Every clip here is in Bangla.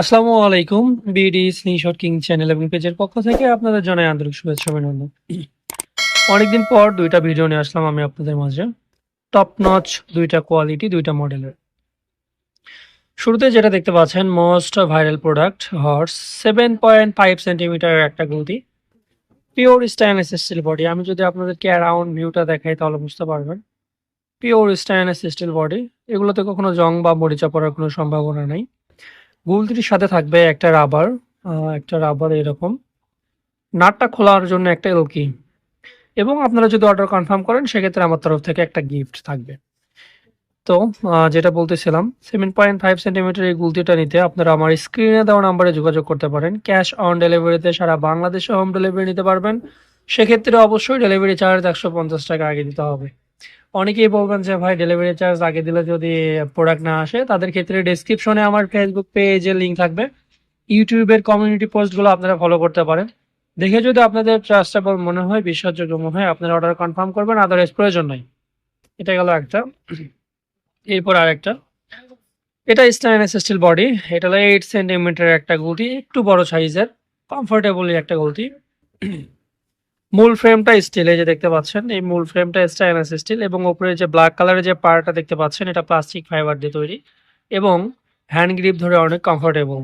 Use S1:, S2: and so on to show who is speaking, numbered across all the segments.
S1: আসসালামু আলাইকুম, বিডি স্ক্রিনশট কিং চ্যানেল এবং পেজের পক্ষ থেকে আপনাদের জানাই আন্তরিক শুভেচ্ছা অভিনন্দন। অনেকদিন পর দুইটা ভিডিও নিয়ে আসলাম আমি আপনাদের মাঝে। টপ নচ দুইটা কোয়ালিটি দুইটা মডেলের শুরুতে যেটা দেখতে পাচ্ছেন most viral product horse seven point five সেন্টিমিটারের একটা গলতি। পিওর স্টাইনলেস স্টিল বডি আমি যদি আপনাদেরকে অ্যারাউন্ড ভিউটা দেখাই তাহলে বুঝতে পারবেন। পিওর স্টাইনলেস স্টিল বডি এগুলোতে কখনো জং বা মরিচা পড়ার কোনো সম্ভাবনা নেই। গুলতির সাথে থাকবে একটা রাবার একটা রাবার এরকম। নাটটা খোলার জন্য একটা এলকি এবং আপনারা যদি অর্ডার কনফার্ম করেন, সেক্ষেত্রে আমার তরফ থেকে একটা গিফট থাকবে। তো যেটা বলতেছিলাম সেভেন পয়েন্ট ফাইভ সেন্টিমিটার এই গুলতিটা নিতে আপনারা আমার স্ক্রিনে দেওয়া নাম্বারে যোগাযোগ করতে পারেন। ক্যাশ অন ডেলিভারিতে সারা বাংলাদেশে হোম ডেলিভারি নিতে পারবেন। সেক্ষেত্রে অবশ্যই ডেলিভারি চার্জ একশো পঞ্চাশ টাকা আগে দিতে হবে। অনেকেই বলবেন যে, ভাই ডেলিভারি চার্জ আগে দিলে যদি প্রোডাক্ট না আসে, তাদের ক্ষেত্রে ডেসক্রিপশনে আমার ফেসবুক পেজের লিঙ্ক থাকবে। ইউটিউবের কমিউনিটি পোস্টগুলো আপনারা ফলো করতে পারেন। দেখে যদি আপনাদের ট্রাস্টেবল মনে হয়, বিশ্বাসযোগ্য মনে হয়, আপনারা অর্ডার কনফার্ম করবেন আদারওয়াইজ প্রয়োজন নাই। এটা গেল একটা। এরপর আরেকটা। এটা স্টাইনলেস স্টিল বডি এটা হলো এইট সেন্টিমিটার একটা গুলতি, একটু বড় সাইজের কমফোর্টেবলি একটা গুলতি। মূল ফ্রেমটা স্টিল এই যে দেখতে পাচ্ছেন, এই মূল ফ্রেমটা স্টাইনলেস স্টিল এবং উপরে যে ব্ল্যাক কালারের যে পার্টটা দেখতে পাচ্ছেন, এটা প্লাস্টিক ফাইবার দিয়ে তৈরি এবং হ্যান্ড গ্রিপ ধরে অনেক কমফোর্টেবল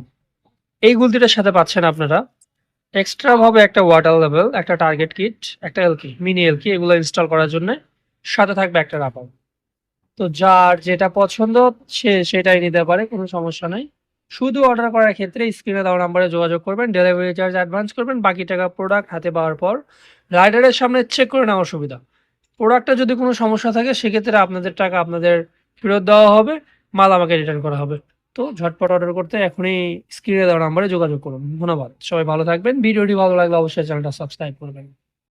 S1: এই গুলতিটার সাথে পাচ্ছেন আপনারা এক্সট্রা ভাবে একটা ওয়াটার লেভেল একটা টার্গেট কিট একটা এলকি মিনি এলকি এগুলো ইনস্টল করার জন্য। সাথে থাকবে একটা রাবার তো যার যেটা পছন্দ, সে সেটাই নিতে পারে, কোনো সমস্যা নাই। শুধু অর্ডার করার ক্ষেত্রে স্ক্রিনে দেওয়া নাম্বারে যোগাযোগ করবেন ডেলিভারি চার্জ অ্যাডভান্স করবেন, বাকি টাকা প্রোডাক্ট হাতে পাওয়ার পর রাইডারের সামনে চেক করে নেওয়ার সুবিধা। প্রোডাক্টটা যদি কোনো সমস্যা থাকে, সেক্ষেত্রে আপনাদের টাকা আপনাদের ফেরত দেওয়া হবে, মাল আমাকে রিটার্ন করা হবে। তো ঝটপট অর্ডার করতে এখনই স্ক্রিনে দেওয়া নাম্বারে যোগাযোগ করুন। ধন্যবাদ। সবাই ভালো থাকবেন। ভিডিওটি ভালো লাগলে অবশ্যই চ্যানেলটা সাবস্ক্রাইব করবেন।